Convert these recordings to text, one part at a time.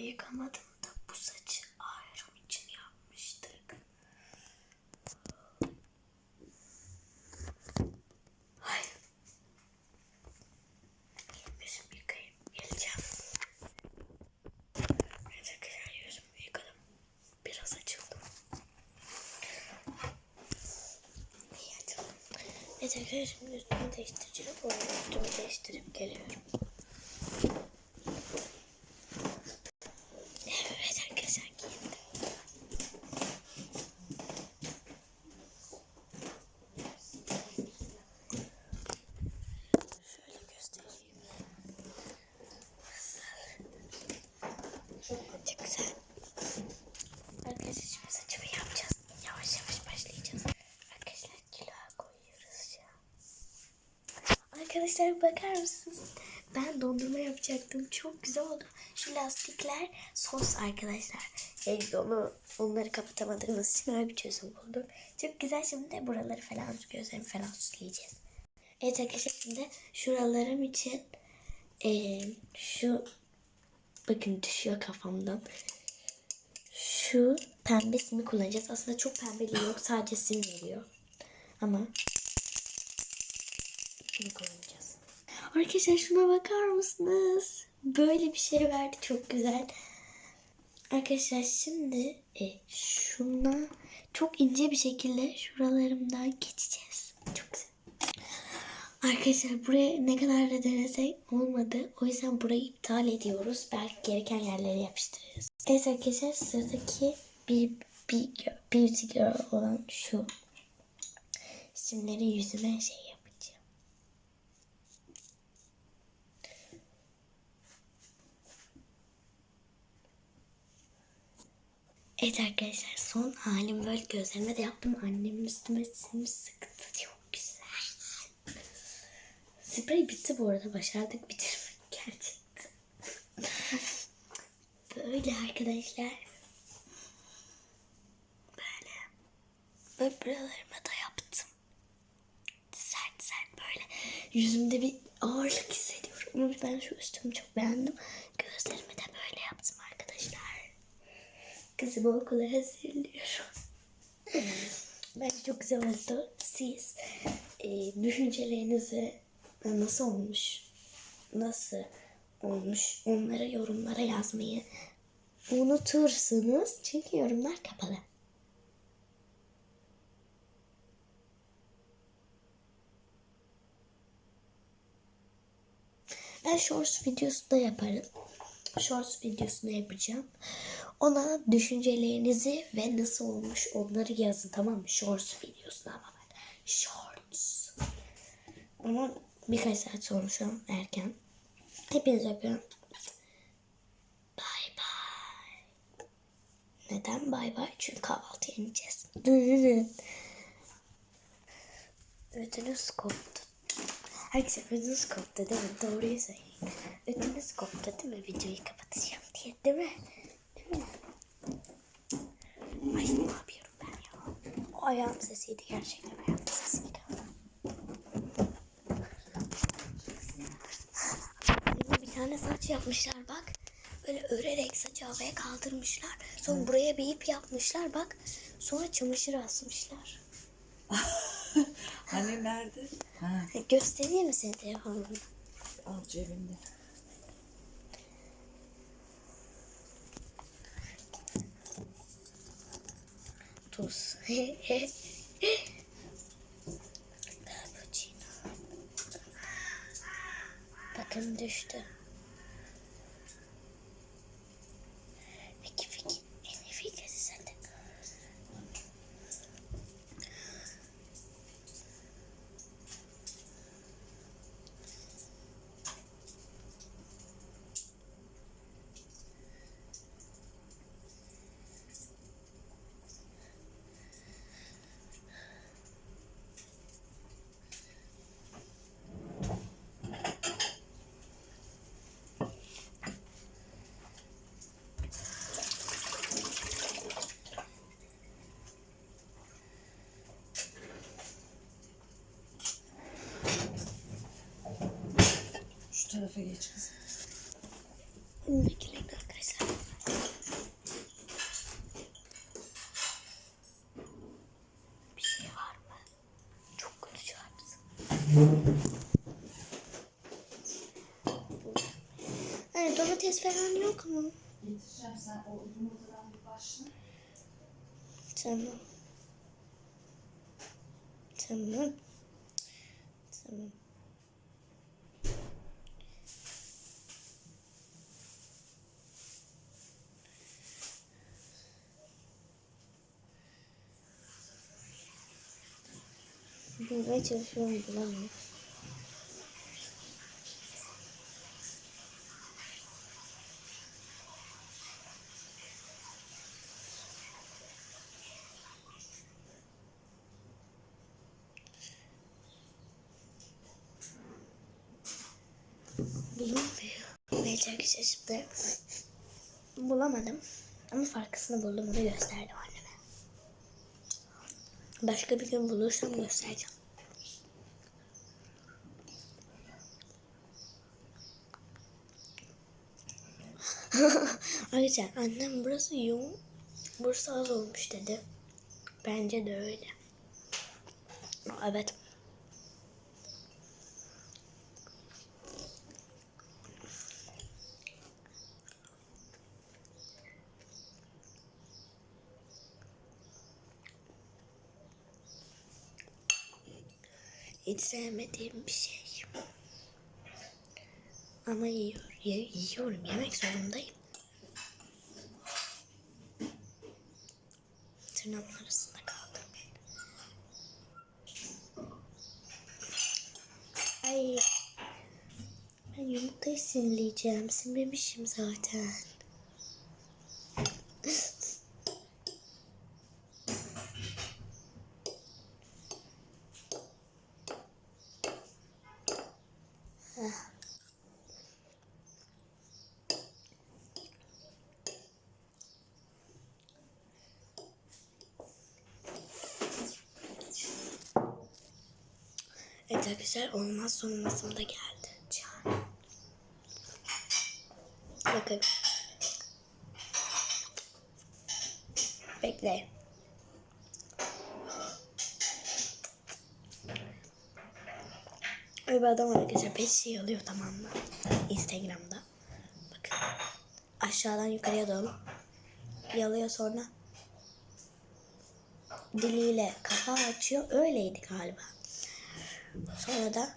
yıkamadım da bu saçı ayrım için yapmıştık. Hayır. Yüzümü yıkayıp geleceğim. Arkadaşlar yüzümü yıkadım. Biraz açıldım. İyi açıldım. Arkadaşlar şimdi üstümü değiştireceğim. O yüzden üstümü değiştirip geliyorum. Evet arkadaşlar giyindim. Şöyle göstereyim. Nasıl? Çok güzel. Arkadaşlar şimdi saçımı yapacağız. Yavaş yavaş başlayacağız. Arkadaşlar kilo koyuyoruz an. Arkadaşlar bakar mısınız? Ben dondurma yapacaktım. Çok güzel oldu. Şu lastikler sos arkadaşlar. E, onu, onları kapatamadığımız için öyle bir çözüm buldum. Çok güzel. Şimdi de buraları falan, gözlerimi falan süsleyeceğiz. Evet arkadaşlar şimdi şuralarım için e, şu bakın düşüyor kafamdan. Şu pembe simi kullanacağız. Aslında çok pembeliği yok. Sadece sim veriyor. Ama şunu kullanacağız. Arkadaşlar şuna bakar mısınız? Böyle bir şey verdi. Çok güzel. Arkadaşlar şimdi e, şuna çok ince bir şekilde şuralarımdan geçeceğiz. Çok güzel. Arkadaşlar buraya ne kadar da denesek olmadı. O yüzden burayı iptal ediyoruz. Belki gereken yerlere yapıştırırız. Evet arkadaşlar sıradaki bir, bir beauty girl olan şu isimleri yüzüme şey yapacağım. Evet arkadaşlar son halim böyle gözlerime de yaptım. Annemin üstüme sim sıktı. Çok. Sprey bitti bu arada. Başardık bitirmek gerçekten. Böyle arkadaşlar. Böyle. Böyle buralarıma da yaptım. Sert sert böyle. Yüzümde bir ağırlık hissediyorum. Ama ben şu üstümü çok beğendim. Gözlerimi de böyle yaptım arkadaşlar. Kızımı okula hazırlıyorum. Bence çok güzel oldu. Siz e, düşüncelerinizi nasıl olmuş, nasıl olmuş onlara yorumlara yazmayı unutursunuz. Çünkü yorumlar kapalı. Ben shorts videosu da yaparım. Shorts videosunu yapacağım. Ona düşüncelerinizi ve nasıl olmuş onları yazın tamam mı? Shorts videosuna ama ben. Shorts. Ama birkaç saat sonra şu an erken. Hepinize öpüyorum. Bye bye. Neden bye bye? Çünkü kahvaltı yeneceğiz. Ödünüz koptu. Herkese ödünüz koptu değil mi? Doğruyu söyleyin. Ödünüz koptu değil mi? Videoyu kapatacağım diye değil mi? Değil mi? Ay ne yapıyorum ben ya? O ayağım sesiydi gerçekten ayağım sesiydi. Yine bir tane saç yapmışlar bak. Böyle örerek saçı havaya kaldırmışlar. Sonra buraya bir ip yapmışlar bak. Sonra çamaşır asmışlar. Hani nerede? Ha, Göstereyim mi senin telefonunu? al cebinde. Tuz. Bakın düştü. Tarafa geç kız. Bekleyin arkadaşlar. Bir şey var mı? Çok kötü çarptı. Hani domates falan yok mu? Getireceğim sen o yumurtadan bir başla. Tamam. Tamam. Bulmaya çalışıyorum bulamıyorum. Arkadaşlar şimdi bulamadım. Ama farkısını buldum onu gösterdim anneme. Başka bir gün bulursam göstereceğim. Arkadaşlar annem burası yoğun, burası az olmuş dedi. Bence de öyle. Evet. Hiç sevmediğim bir şey. Ama yiyor, yiyorum. Yemek zorundayım. Simleyeceğim. Simlemişim zaten. Evet arkadaşlar olmaz olmasım da geldi. Bakın. Bekle. Öyle bir adam arkadaşlar. Pet şey alıyor tamam mı? Instagram'da. Bakın. Aşağıdan yukarıya doğru. Yalıyor sonra. Diliyle kapağı açıyor. Öyleydi galiba. Sonra da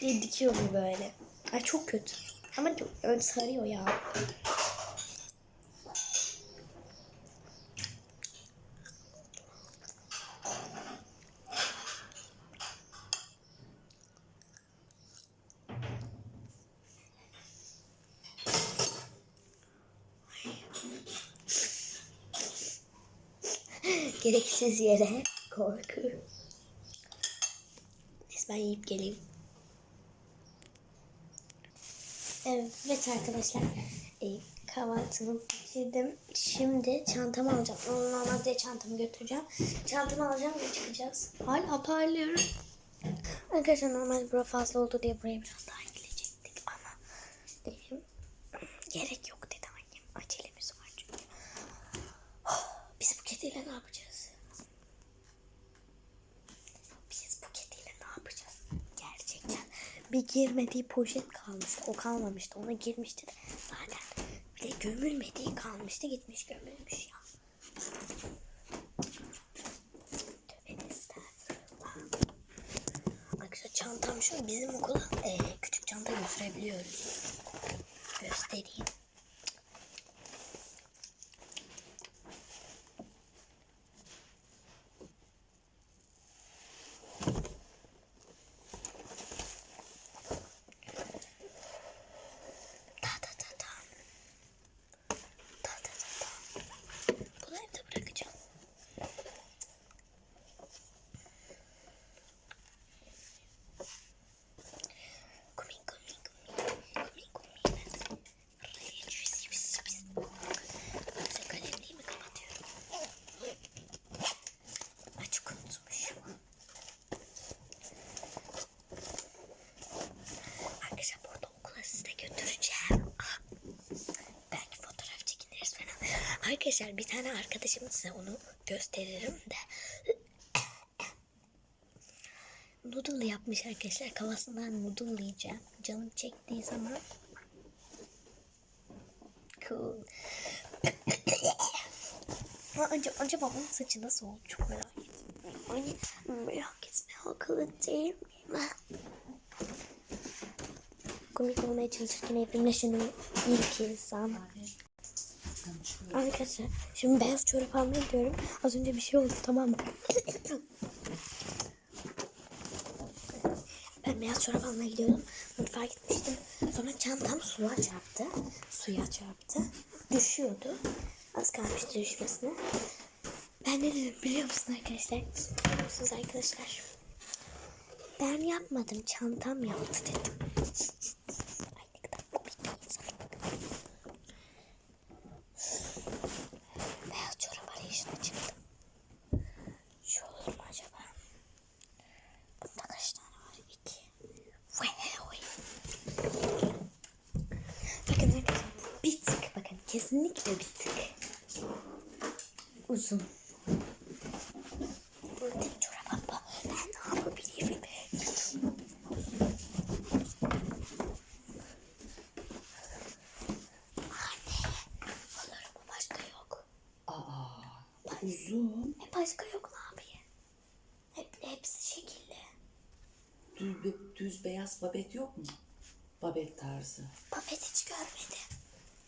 diye dikiyor bu böyle. Ay çok kötü. Ama çok öyle sarıyor ya. Gereksiz yere korku. Neyse ben yiyip geleyim. Evet arkadaşlar. E, kahvaltımı bitirdim. Şimdi çantamı alacağım. Onun olmaz diye çantamı götüreceğim. Çantamı alacağım ve çıkacağız. Hala parlıyorum. Arkadaşlar normal bura fazla oldu diye buraya biraz daha ekleyecektik ama dedim gerek yok dedi annem. Acelemiz var çünkü. Biz bu kediyle ne yapacağız? Biz bu kediyle ne yapacağız? Gerçekten. Bir girmediği poşet kalmıştı. O kalmamıştı. Ona girmişti de zaten. Bir de gömülmediği kalmıştı. Gitmiş gömülmüş ya. Arkadaşlar çantam şu. Bizim okula eee, küçük çanta götürebiliyoruz. Göstereyim. Arkadaşlar bir tane arkadaşım size onu gösteririm de. noodle yapmış arkadaşlar. Kafasından noodle yiyeceğim. Canım çektiği zaman. Cool. Acaba, acaba onun saçı nasıl oldu? Çok merak ettim. Merak etme. Akıllı değil miyim? Komik olmaya çalışırken evrimle şunu ilk insan. Arkadaşlar şimdi beyaz çorap almaya gidiyorum. Az önce bir şey oldu tamam mı? ben beyaz çorap almaya gidiyordum. Mutfağa gitmiştim. Sonra çantam suya çarptı. Suya çarptı. Düşüyordu. Az kalmıştı düşmesine. Ben ne dedim biliyor musun arkadaşlar? Biliyor musunuz arkadaşlar? Ben yapmadım. Çantam yaptı dedim. Ay ne kadar komik bir insan. Beyaz çorap arayışına çıktım. Şu olur mu acaba? Bunda kaç tane var? İki. Vay, vay. Bakın arkadaşlar bu bir tık bakın kesinlikle bir tık. Uzun. Bu tek çorap ben ne yapabilirim? Anne, olur mu başka yok. Aa, uzun. E başka yok ne yapayım? Hep, hepsi şekilli. Düz, düz beyaz babet yok mu? Babet tarzı. Papet hiç görmedim.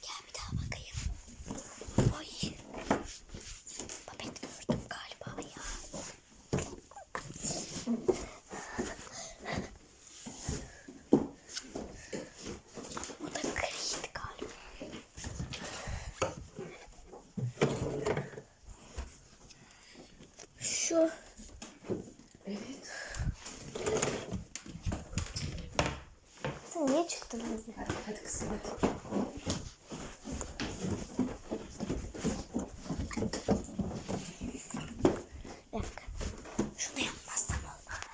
Gel bir daha bakayım. Ay. Papet gördüm galiba ya. O da griydi galiba. Şu Evet. sen niye çıktın hızlı? Hadi, hadi kızım hadi. Bir dakika. Şunu yapmazsam olmaz.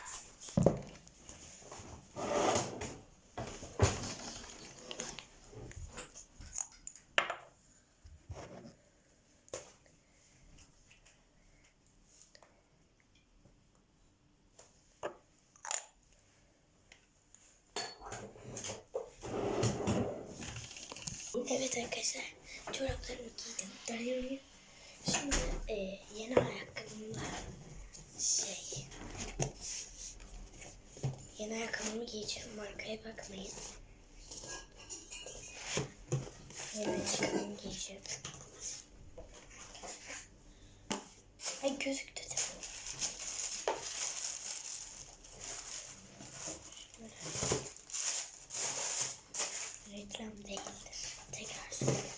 Evet arkadaşlar çoraplarımı giydim. Dayanıyor. Şimdi e, yeni ayakkabımla şey yeni ayakkabımı giyeceğim. Markaya bakmayın. Yeni ayakkabımı giyeceğim. Ay gözüktü değil mi? Şöyle. Reklam değildir. Tekrar söylüyorum.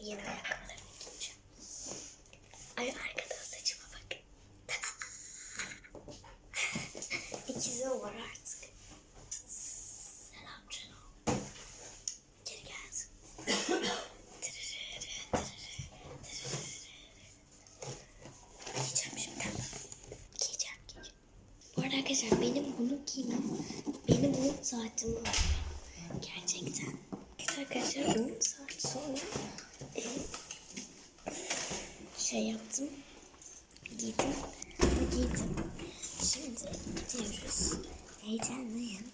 Bu yeni ayakkabılarımı giyeceğim. Ay arkada saçıma bakın. İkizim var artık. Selam canım. Geri gelsin. Giyeceğim şimdi. Giyeceğim, giyeceğim. Bu arada arkadaşlar benim bunu giymem benim 10 saatimi alıyor. Gerçekten. Evet arkadaşlar 10 saat sonra e, şey yaptım. Giydim. Giydim. Şimdi gidiyoruz. Heyecanlıyım.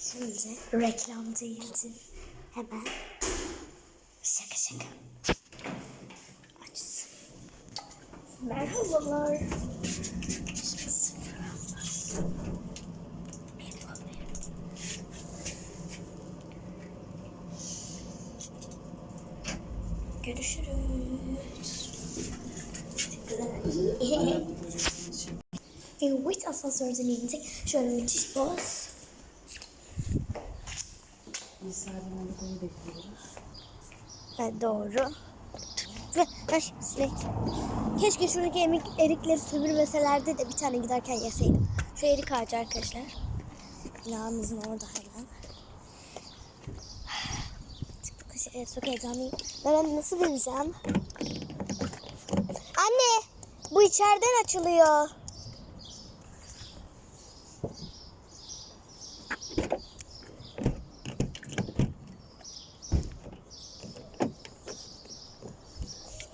Şimdi reklam değildi. Hemen şaka şaka. Merhabalar. Görüşürüz. Evet asansörden indik. Şöyle müthiş poz. İsa'nın onu bekliyoruz. Ha, doğru. Ve kaç sinek. Keşke şuradaki emik, erikleri sömürmeselerdi de bir tane giderken yeseydim. Şu erik ağacı arkadaşlar. Binamızın orada hemen. Çıktık çok heyecanlıyım. Ben nasıl bileceğim? Anne bu içeriden açılıyor.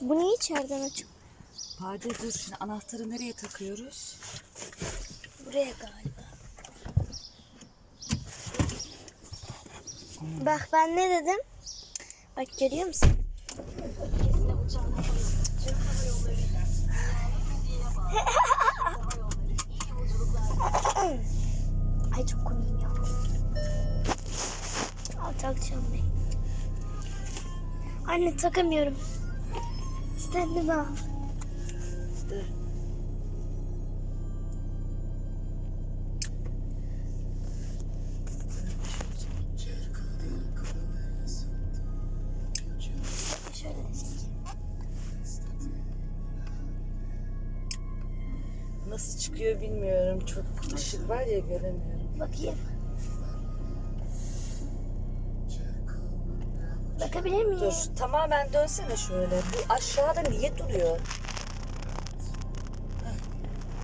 Bu niye içeriden açık? Perde dur şimdi anahtarı nereye takıyoruz? Buraya galiba. Bak ben ne dedim? Bak görüyor musun? Ay çok komik ya. Al takacağım ben. Anne takamıyorum. Standım al. Çekeyim. Nasıl çıkıyor bilmiyorum. Çok ışık var ya göremiyorum. Bakayım. Bakabilir miyim? Dur tamamen dönsene şöyle. Bu aşağıda niye duruyor?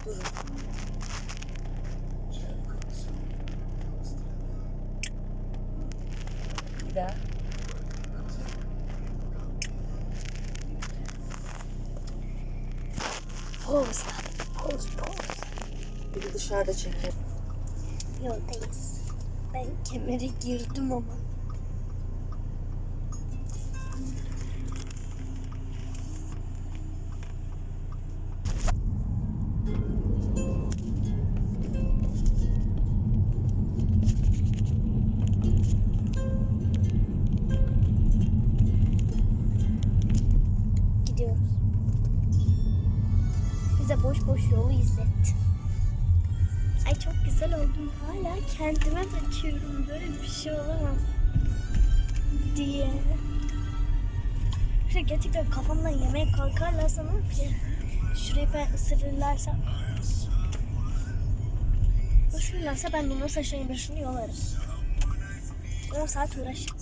Heh, Dur. Bir daha. Poz. Poz poz. Bir de dışarıda çekelim. Yoldayız. Ben kemere girdim ama. Bize boş boş yolu izletti. Ay çok güzel oldum. Hala kendime bakıyorum. Böyle bir şey olamaz. Diye. İşte gerçekten kafamdan yemeğe kalkarlarsa ne yapayım? Şurayı falan ısırırlarsa. Isırırlarsa ben onların saçlarını başını yolarım. 10 saat uğraştık.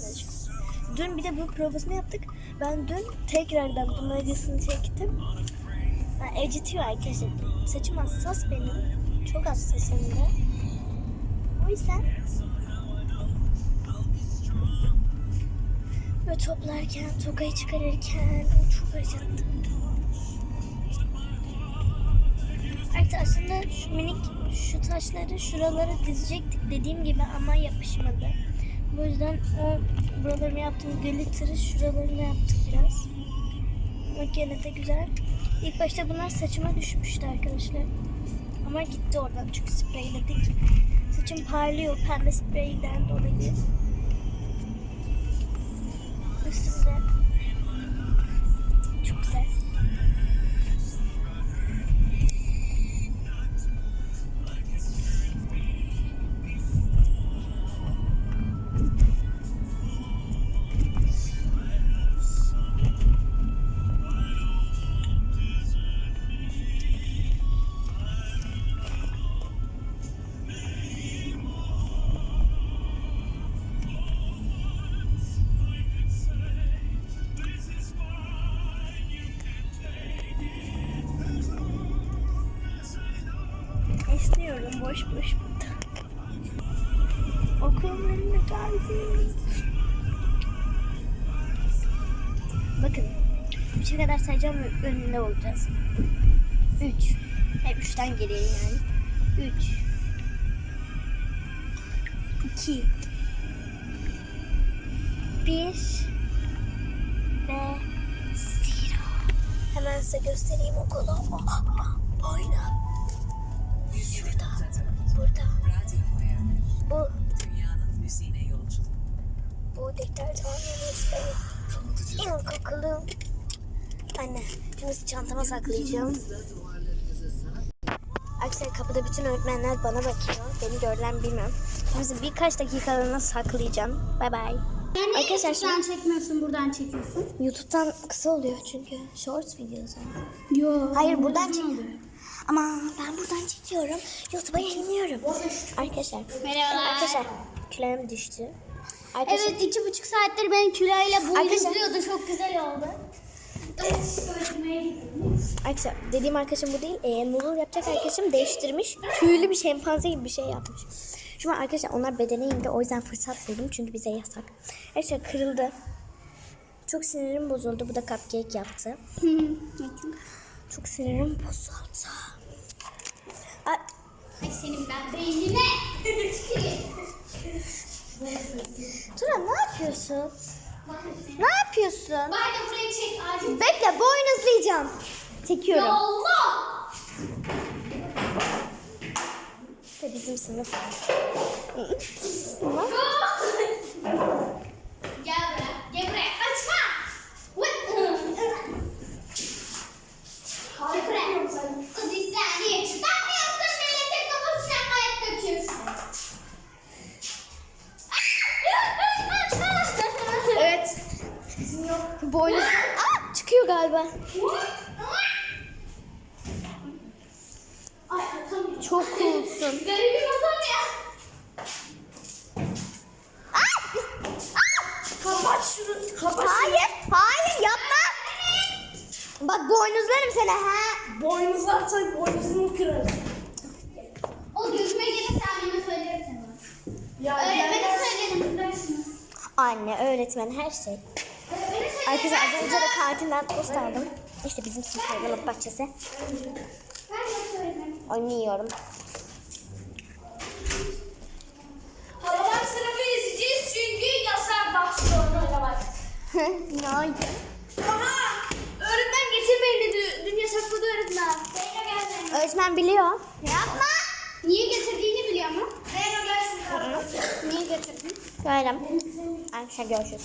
Dün bir de bu provasını yaptık. Ben dün tekrardan bunun acısını çektim. Ha, acıtıyor arkadaşlar. Saçım hassas benim. Çok hassas hem de. O yüzden ve toplarken, tokayı çıkarırken çok acıttı. Artık aslında şu minik şu taşları şuralara dizecektik dediğim gibi ama yapışmadı. Bu yüzden o buralarını yaptığım glitter'ı şuralarına yaptık biraz. Ama gene de güzel. İlk başta bunlar saçıma düşmüştü arkadaşlar. Ama gitti oradan çünkü spreyledik. Saçım parlıyor pembe spreyden dolayı. Sayacağım ve önünde olacağız. Üç. Hep üçten geriye yani. Üç. İki. Bir. Ve zero. Hemen size göstereyim okulu. Oyna. Şurada. Burada. Bu. Dünyanın müziğine yolculuk. Bu diktatörlüğümüz benim. İlkokulum. Anne, şimdi çantama saklayacağım. Arkadaşlar kapıda bütün öğretmenler bana bakıyor. Beni gördüler mi bilmiyorum. Şimdi birkaç dakikalığına saklayacağım. Bay bay. Yani Arkadaşlar şuradan çekmiyorsun, buradan çekiyorsun. YouTube'dan kısa oluyor çünkü. Shorts videosu. Yo. Hayır buradan çekiyorum. Ama ben buradan çekiyorum. YouTube'a yayınlıyorum. Arkadaşlar. Merhabalar. Arkadaşlar küleğim düştü. Arkadaşlar, Evet iki buçuk saattir ben külayla boy Arkadaşlar- izliyordu. Çok güzel oldu. Arkadaşlar dediğim arkadaşım bu değil. E, noodle yapacak arkadaşım değiştirmiş. Tüylü bir şempanze gibi bir şey yapmış. Şimdi arkadaşlar onlar bedene indi. O yüzden fırsat buldum. Çünkü bize yasak. Arkadaşlar kırıldı. Çok Çok sinirim bozuldu. Bu da cupcake yaptı. Çok sinirim bozuldu. Ay, Ay senin ben beynine. Tura ne yapıyorsun? Ne yapıyorsun? Bari de burayı çek acil. Bekle boynuzlayacağım. Çekiyorum. Allah! İşte bizim sınıf. Gel buraya. Gel buraya. Kaçma. Vıt. Gel buraya. Kız İsrail'i çıkarmıyorsun. Milletin kafasına kayıp döküyorsun. Evet. Boynuz. Aa, çıkıyor galiba. Ay atamıyorum. Çok coolsun. Garibim atamıyor. Kapat şunu. Kapat hayır. Hayır yapma. Bak boynuzlarım seni ha. Boynuzlarsan boynuzunu kırarım. O gözüme gelirse anneme söylerim sana. Ya Öğretmene söylerim. Şunu. Anne, öğretmen her şey. Arkadaşlar az önce de kantinden tost aldım. İşte bizim sınıf hayvanat bahçesi. Ver ya söylerim. Oynuyorum. Halalar sınıfı izleyeceğiz çünkü yasak başlıyor oynamak. ne oldu? Aha! Öğretmen. Zeyno gel Zeyno. Öğretmen biliyor. Yapma. Niye getirdiğini biliyor mu? Zeyno gel şuraya. Niye getirdin? Böyle. Arkadaşlar görüşürüz.